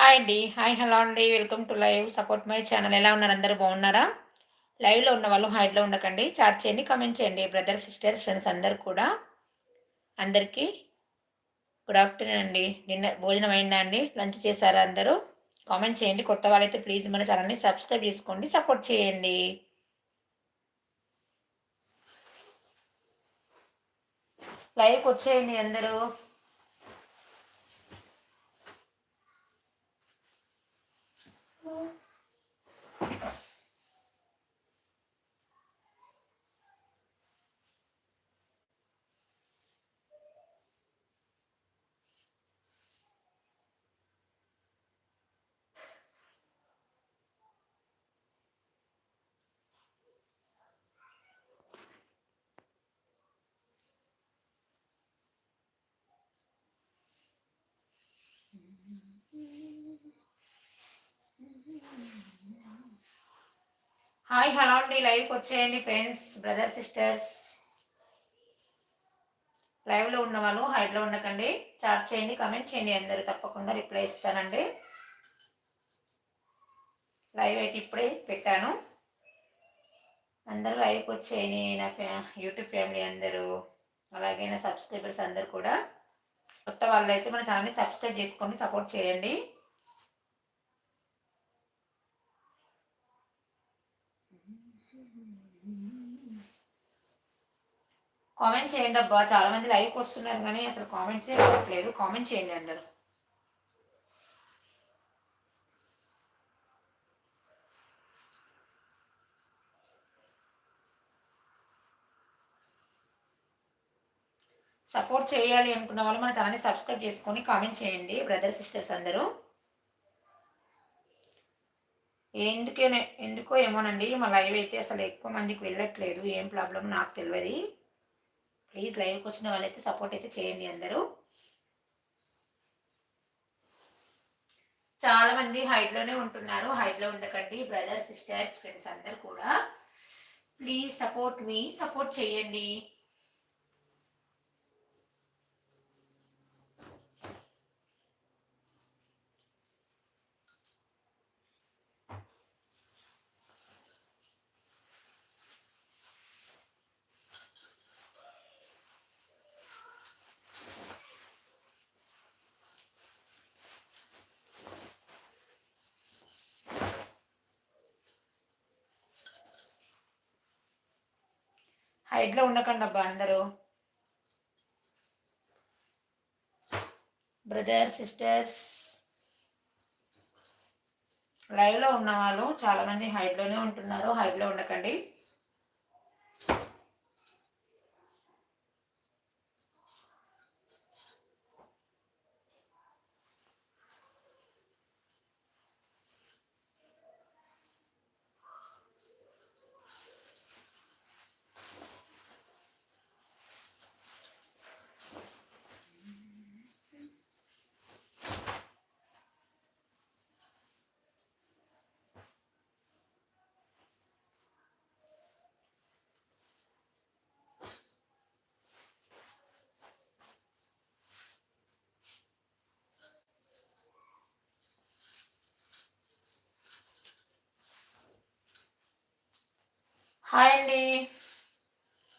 Hi అండి hi hello అండి welcome to live support my channel ఎలా ఉన్నారు? అందరూ బాగున్నారా? లైవ్లో ఉన్న వాళ్ళు హైట్లో ఉండకండి. చాట్ చేయండి కమెంట్ చేయండి. బ్రదర్ సిస్టర్స్ ఫ్రెండ్స్ అందరు కూడా. అందరికీ గుడ్ ఆఫ్టర్నూన్ అండి. నిన్న భోజనం అయిందా అండి? లంచ్ చేశారా అందరూ? కామెంట్ చేయండి. కొత్త వాళ్ళైతే ప్లీజ్ మన ఛానల్ని సబ్స్క్రైబ్ చేసుకోండి. సపోర్ట్ చేయండి. లైవ్కి వచ్చేయండి అందరూ. Oh. హాయ్ హలో అండి. లైవ్కి వచ్చేయండి ఫ్రెండ్స్ బ్రదర్ సిస్టర్స్. లైవ్లో ఉన్న వాళ్ళు హైట్లో ఉండకండి. చాట్ చేయండి కమెంట్ చేయండి అందరూ తప్పకుండా రిప్లై ఇస్తానండి. లైవ్ అయితే ఇప్పుడే పెట్టాను. అందరూ లైవ్కి వచ్చేయండి నా ఫ్యా యూట్యూబ్ ఫ్యామిలీ అందరూ. అలాగే నా సబ్స్క్రైబర్స్ అందరూ కూడా. కొత్త వాళ్ళు అయితే మన ఛానల్ని సబ్స్క్రైబ్ చేసుకోండి సపోర్ట్ చేయండి. కామెంట్ చేయండి అబ్బా. చాలా మంది లైవ్కి వస్తున్నారు కానీ అసలు కామెంట్సే రావట్లేదు. కామెంట్ చేయండి అందరూ. సపోర్ట్ చేయాలి అనుకున్న వాళ్ళు మన ఛానల్ని సబ్స్క్రైబ్ చేసుకొని కామెంట్ చేయండి బ్రదర్ సిస్టర్స్ అందరూ. ఎందుకే ఎందుకో ఏమోనండి. మా లైవ్ అయితే అసలు ఎక్కువ మందికి వెళ్ళట్లేదు. ఏం ప్రాబ్లం నాకు తెలియదు. ప్లీజ్ లైవ్కి వచ్చిన వాళ్ళైతే సపోర్ట్ అయితే చేయండి అందరూ. చాలా మంది హైట్లోనే ఉంటున్నారు. హైట్లో ఉండకండి బ్రదర్ సిస్టర్స్ ఫ్రెండ్స్ అందరు కూడా. ప్లీజ్ సపోర్ట్ మీ సపోర్ట్ చేయండి. హైట్లో ఉండకండి అబ్బా అందరూ. బ్రదర్ సిస్టర్స్ లైవ్లో ఉన్న వాళ్ళు చాలామంది హైట్లోనే ఉంటున్నారు. హైట్లో ఉండకండి. హాయ్ అండి.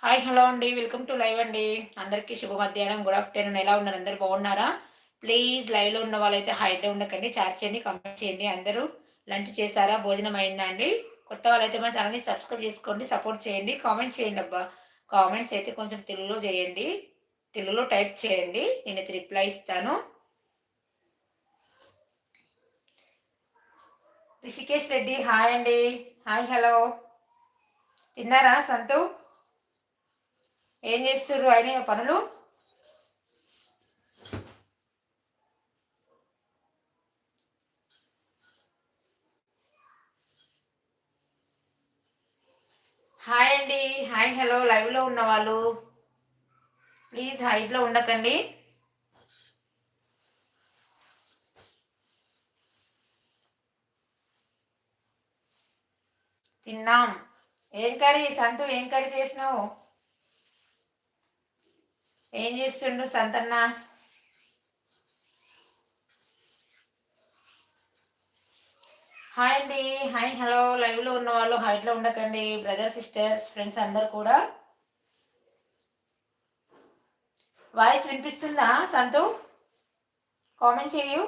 హాయ్ హలో అండి. వెల్కమ్ టు లైవ్ అండి. అందరికీ శుభ మధ్యాహ్నం గుడ్ ఆఫ్టర్నూన్ ఎలా ఉన్నారు? అందరు బాగున్నారా? ప్లీజ్ లైవ్లో ఉన్న వాళ్ళైతే హైట్లో ఉండకండి చాట్ చేయండి కంప్లీట్ చేయండి. అందరూ లంచ్ చేశారా? భోజనం అయిందా అండి? కొత్త వాళ్ళైతే మన ఛానల్ని సబ్స్క్రైబ్ చేసుకోండి సపోర్ట్ చేయండి కామెంట్ చేయండి అబ్బా. కామెంట్స్ అయితే కొంచెం తెలుగులో చేయండి తెలుగులో టైప్ చేయండి. నేను రిప్లై ఇస్తాను. రిషికేష్ రెడ్డి హాయ్ అండి. Hi hello. తిన్నారా సంతు? ఏం చేస్తుర్రు అయినాయి పనులు? హాయ్ అండి హాయ్ హలో. లైవ్లో ఉన్న వాళ్ళు ప్లీజ్ హైట్లో ఉండకండి. తిన్నాం. ఏం కర్రీ సంతు ఏం కర్రీ చేసినావు? ఏం చేస్తుండు సంతన్న? హాయ్ అండి హాయ్ హలో. లైవ్లో ఉన్న వాళ్ళు హైట్లో ఉండకండి. బ్రదర్ సిస్టర్స్ ఫ్రెండ్స్ అందరు కూడా. వాయిస్ వినిపిస్తుందా సంతు? కామెంట్ చేయు.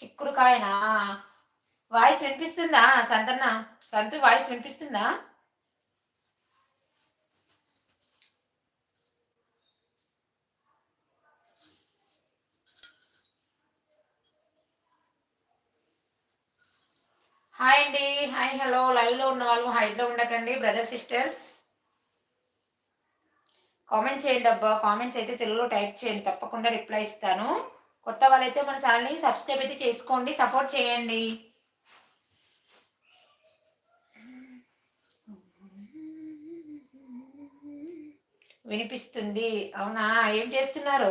చిక్కుడుకాయనా? వాయిస్ వినిపిస్తుందా సంతన్న? సంతు వాయిస్ వినిపిస్తుందా? హాయ్ అండి. Hi hello. లైవ్లో ఉన్న వాళ్ళు హైట్లో ఉండకండి బ్రదర్ సిస్టర్స్. కామెంట్స్ చేయండి అబ్బా. కామెంట్స్ అయితే తెలుగులో టైప్ చేయండి. తప్పకుండా రిప్లై ఇస్తాను. కొత్త వాళ్ళైతే మన ఛానల్ని సబ్స్క్రైబ్ అయితే చేసుకోండి సపోర్ట్ చేయండి. వినిపిస్తుంది. అవునా? ఏం చేస్తున్నారు?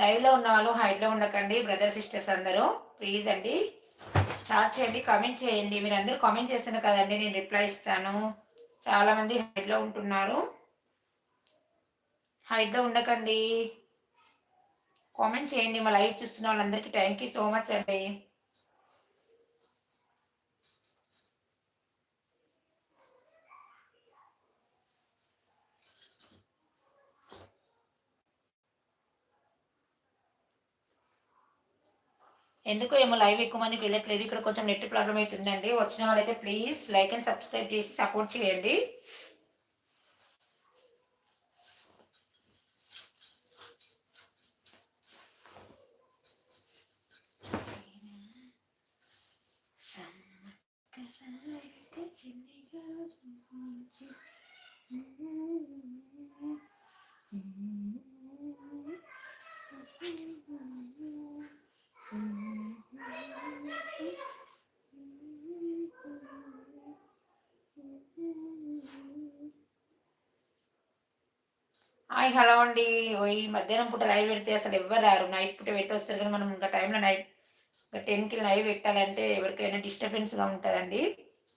లైవ్లో ఉన్న వాళ్ళు హైట్లో ఉండకండి. బ్రదర్ సిస్టర్స్ అందరూ ప్లీజ్ అండి. చాట్ చేయండి కామెంట్ చేయండి. మీరు అందరూ కామెంట్ చేస్తున్నారు కదండి నేను రిప్లై ఇస్తాను. చాలామంది హైట్లో ఉంటున్నారు. హైట్లో ఉండకండి. కామెంట్ చేయండి మా లైవ్ చూస్తున్న వాళ్ళందరికీ థ్యాంక్ యూ సో మచ్ అండి. ఎందుకు ఏమో లైవ్ ఎక్కువ మందికి వెళ్ళట్లేదు. ఇక్కడ కొంచెం నెట్ ప్రాబ్లం అవుతుందండి. వచ్చిన వాళ్ళైతే ప్లీజ్ లైక్ అండ్ సబ్స్క్రైబ్ చేసి సపోర్ట్ చేయండి. హలో అండి. ఈ మధ్యాహ్నం పూట లైవ్ పెడితే అసలు ఎవరు రారు. నైట్ పూట పెడితే వస్తారు కానీ మనం ఇంకా టైంలో నైట్ ఇంకా టెన్కి లైవ్ పెట్టాలంటే ఎవరికైనా డిస్టర్బెన్స్గా ఉంటుందండి.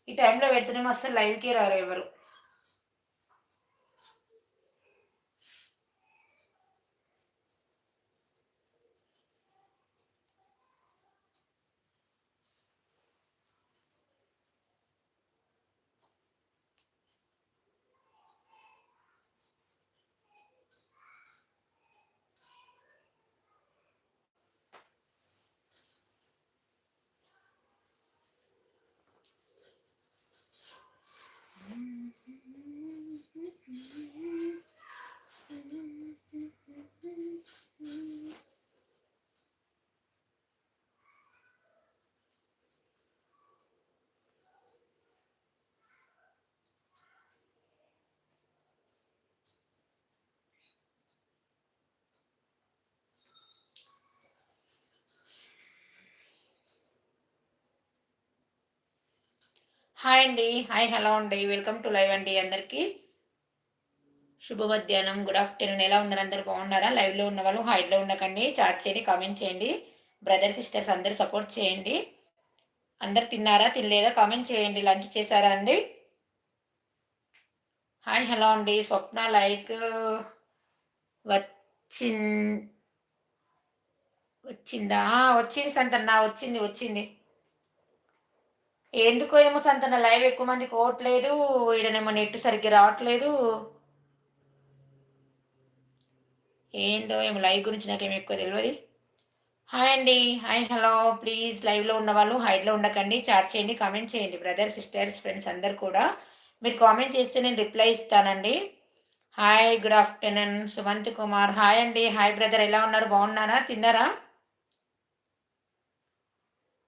ఈ టైంలో పెడుతున్నామో అసలు లైవ్కే రారు ఎవరు. హాయ్ అండి. హాయ్ హలో అండి. వెల్కమ్ టు లైవ్ అండి అందరికీ. శుభ మధ్యాహ్నం గుడ్ ఆఫ్టర్నూన్. ఎలా ఉన్నారు? అందరు బాగున్నారా? లైవ్లో ఉన్న వాళ్ళు హైట్లో ఉండకండి. చాట్ చేయండి కామెంట్ చేయండి. బ్రదర్ సిస్టర్స్ అందరు సపోర్ట్ చేయండి. అందరు తిన్నారా? తినలేదా? కామెంట్ చేయండి. లంచ్ చేశారా అండి? హాయ్ హలో అండి. స్వప్న లైక్ వచ్చి వచ్చిందా? వచ్చింది సంతన్న. వచ్చింది వచ్చింది. ఎందుకో ఏమో సంతన లైవ్ ఎక్కువ మందికి ఓట్లేదు ఈడనేమో నెట్ సరిగ్గా రావట్లేదు. ఏందో ఏమో లైవ్ గురించి నాకేమి ఎక్కువ తెలియదు హాయ్ అండి హాయ్ హలో ప్లీజ్ లైవ్లో ఉన్న వాళ్ళు హైడ్లో ఉండకండి చాట్ చేయండి కామెంట్ చేయండి బ్రదర్ సిస్టర్స్ ఫ్రెండ్స్ అందరు కూడా. మీరు కామెంట్ చేస్తే నేను రిప్లై ఇస్తానండి. Hi good afternoon Sumanth Kumar. Hi అండి హాయ్ బ్రదర్ ఎలా ఉన్నారు? బాగున్నారా? తిన్నారా?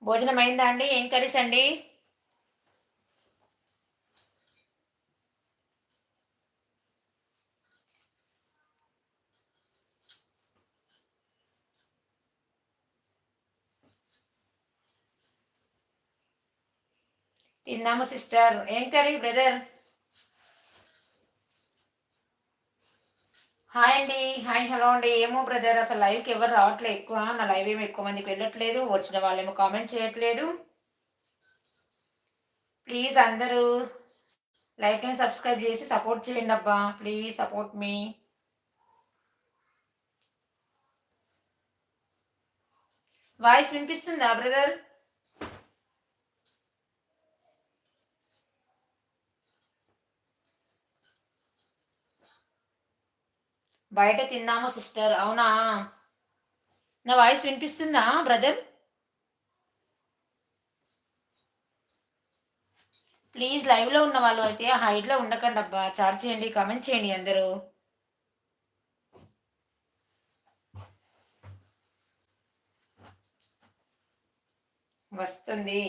భోజనం అయిందా అండి? ఏం కర్రీస్ అండి? తిన్నాము సిస్టర్ ఏం కర్రీ బ్రదర్ హాయ్ అండి హాయ్ హలో అండి ఏమో బ్రదర్ అసలు లైవ్కి ఎవరు రావట్లేదు. ఎక్కువ నా లైవ్ ఏమి ఎక్కువ మందికి వెళ్ళట్లేదు. వచ్చిన వాళ్ళేమో కామెంట్ చేయట్లేదు. ప్లీజ్ అందరూ లైక్ అండ్ సబ్స్క్రైబ్ చేసి సపోర్ట్ చేయండి అబ్బా. ప్లీజ్ సపోర్ట్ మీ వాయిస్ వినిపిస్తుందా బ్రదర్ బయట తిందాము సిస్టర్? అవునా? నా వాయిస్ వినిపిస్తుందా బ్రదర్? ప్లీజ్ లైవ్లో ఉన్న వాళ్ళు అయితే హైట్లో ఉండకండి అబ్బా. చార్జ్ చేయండి కామెంట్ చేయండి అందరూ. వస్తుంది.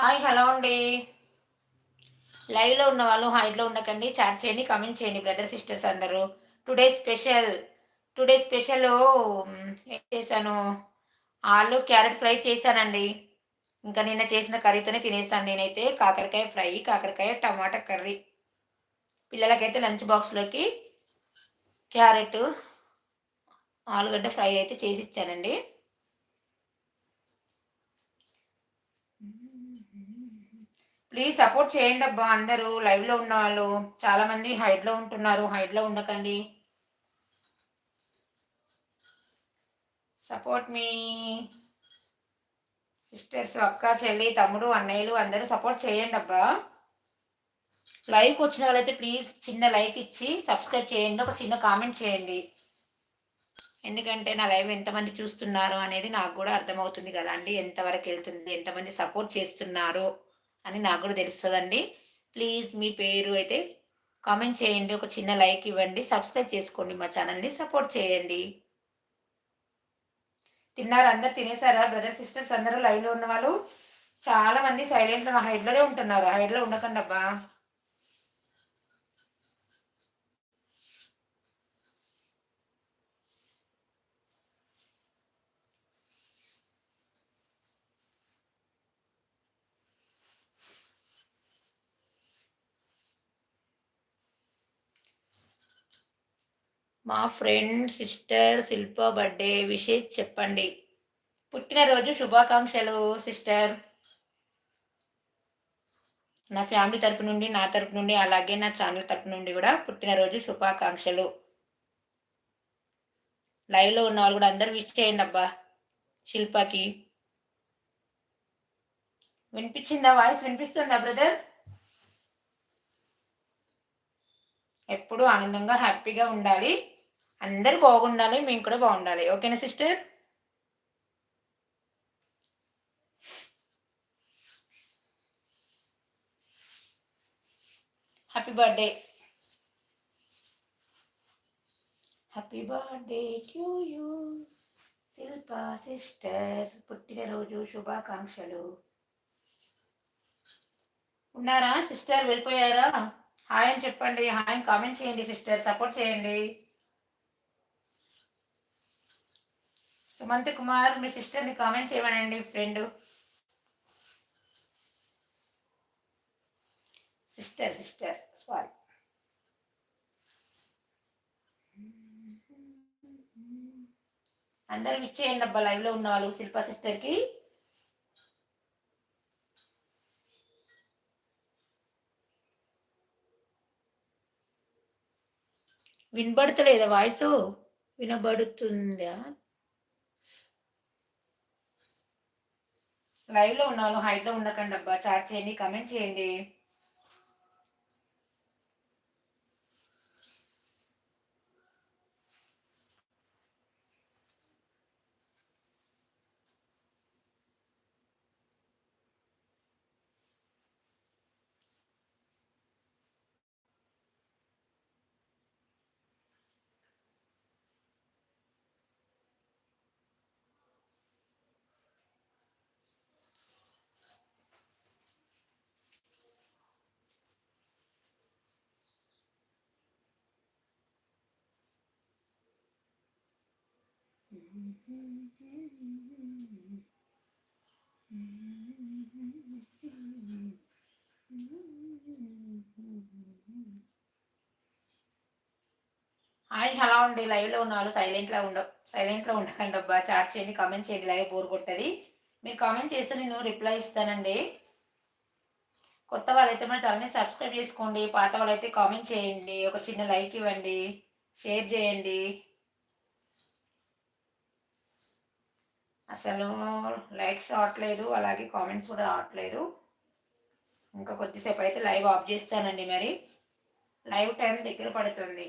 హాయ్ హలో అండి. లైవ్లో ఉన్న వాళ్ళు హైట్లో ఉండకండి చాట్ చేయండి కమెంట్ చేయండి బ్రదర్ సిస్టర్స్ అందరూ. టుడే స్పెషల్ టుడే స్పెషల్ ఏం చేశాను? ఆలు క్యారెట్ ఫ్రై చేశానండి. ఇంకా నిన్న చేసిన కర్రీతోనే తినేస్తాను నేనైతే. కాకరకాయ ఫ్రై కాకరకాయ టమాటా కర్రీ. పిల్లలకైతే లంచ్ బాక్స్లోకి క్యారెట్ ఆలుగడ్డ ఫ్రై అయితే చేసి ఇచ్చానండి. ప్లీజ్ సపోర్ట్ చేయండి అబ్బా అందరూ. లైవ్లో ఉన్న వాళ్ళు. చాలామంది హైడ్లో ఉంటున్నారు. హైడ్లో ఉండకండి. సపోర్ట్ మీ సిస్టర్స్ అక్క చెల్లి తమ్ముడు అన్నయ్యలు అందరూ సపోర్ట్ చేయండి అబ్బా. లైవ్కి వచ్చిన వాళ్ళైతే ప్లీజ్ చిన్న లైక్ ఇచ్చి సబ్స్క్రైబ్ చేయండి. ఒక చిన్న కామెంట్ చేయండి. ఎందుకంటే నా లైవ్ ఎంతమంది చూస్తున్నారు అనేది నాకు కూడా అర్థమవుతుంది కదా అండి ఎంతవరకు వెళ్తుంది ఎంతమంది సపోర్ట్ చేస్తున్నారు అని నాకు కూడా తెలుస్తుందండి. ప్లీజ్ మీ పేరు అయితే కామెంట్ చేయండి ఒక చిన్న లైక్ ఇవ్వండి సబ్స్క్రైబ్ చేసుకోండి మా ఛానల్ని సపోర్ట్ చేయండి. తిన్నారు? అందరు తినేసారా? బ్రదర్ సిస్టర్స్ అందరూ లైవ్లో ఉన్న వాళ్ళు? చాలా మంది సైలెంట్లో హైడ్లోనే ఉంటున్నారు. హైడ్లో ఉండకండి అబ్బా మా ఫ్రెండ్ సిస్టర్ శిల్ప బర్త్డే విషయం చెప్పండి. పుట్టినరోజు శుభాకాంక్షలు సిస్టర్. నా ఫ్యామిలీ తరపు నుండి నా తరపు నుండి అలాగే నా ఛానల్ తరపు నుండి కూడా పుట్టినరోజు శుభాకాంక్షలు. లైవ్లో ఉన్న వాళ్ళు కూడా అందరు విష్ చేయండి అబ్బా శిల్పకి. వినిపించిందా వాయిస్ వినిపిస్తుందా బ్రదర్ ఎప్పుడు ఆనందంగా హ్యాపీగా ఉండాలి. అందరు బాగుండాలి మేము కూడా బాగుండాలి. ఓకేనా sister? Happy birthday happy birthday to you Shilpa sister పుట్టినరోజు శుభాకాంక్షలు. ఉన్నారా? సిస్టర్ వెళ్ళిపోయారా? హాయ్ అని చెప్పండి. హాయ్ కామెంట్ చేయండి సిస్టర్. సపోర్ట్ చేయండి. సుమంత్ కుమార్ మీ సిస్టర్ని కామెంట్ చేయమనండి ఫ్రెండ్ సిస్టర్ సిస్టర్ సారీ అందరూ ఇచ్చేయండి అబ్బా లైవ్లో ఉన్న వాళ్ళు శిల్ప సిస్టర్కి వినబడతలేదా వాయిస్ వినబడుతుందా? లైవ్లో ఉన్న వాళ్ళు హైట్లో ఉండకండి అబ్బా చాట్ చేయండి కమెంట్ చేయండి. హాయ్ హలో అండి. లైవ్లో ఉన్న సైలెంట్లో ఉండ సైలెంట్లో ఉండకండి అబ్బా. చాట్ చేయండి కామెంట్ చేయండి. లైవ్ బోర్ కొట్టది. మీరు కామెంట్ చేస్తే నేను రిప్లై ఇస్తానండి. కొత్త వాళ్ళైతే మన ఛానల్ని సబ్స్క్రైబ్ చేసుకోండి. పాత వాళ్ళైతే కామెంట్ చేయండి. ఒక చిన్న లైక్ ఇవ్వండి. షేర్ చేయండి. అసలు లైక్స్ రావట్లేదు అలాగే కామెంట్స్ కూడా రావట్లేదు. ఇంకా కొద్దిసేపు అయితే లైవ్ ఆఫ్ చేస్తానండి మరి. లైవ్ టైం దగ్గర పడుతుంది.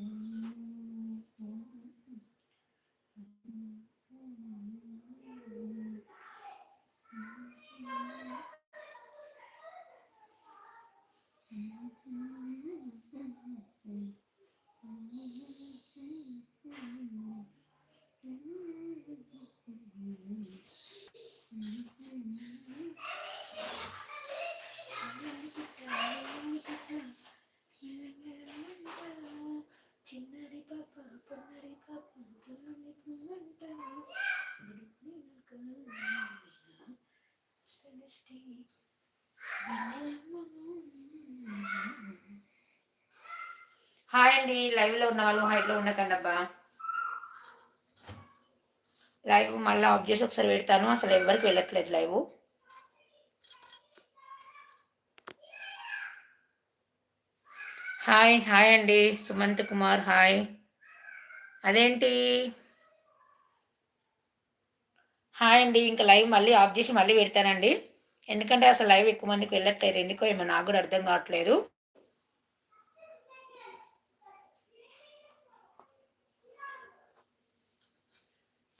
Mm. హాయ్ అండి లైవ్లో ఉన్న వాళ్ళు హైట్లో ఉండకండి అబ్బా. లైవ్ మళ్ళీ ఆఫ్ చేసి ఒకసారి పెడతాను అసలు ఎవరికి వెళ్ళట్లేదు లైవ్ హాయ్ హాయ్ అండి సుమంత్ కుమార్ హాయ్ అదేంటి? హాయ్ అండి ఇంకా లైవ్ మళ్ళీ ఆఫ్ చేసి మళ్ళీ పెడతానండి. ఎందుకంటే అసలు లైవ్ ఎక్కువ మందికి వెళ్ళట్లేదు ఎందుకో ఏమో నాకు కూడా అర్థం కావట్లేదు.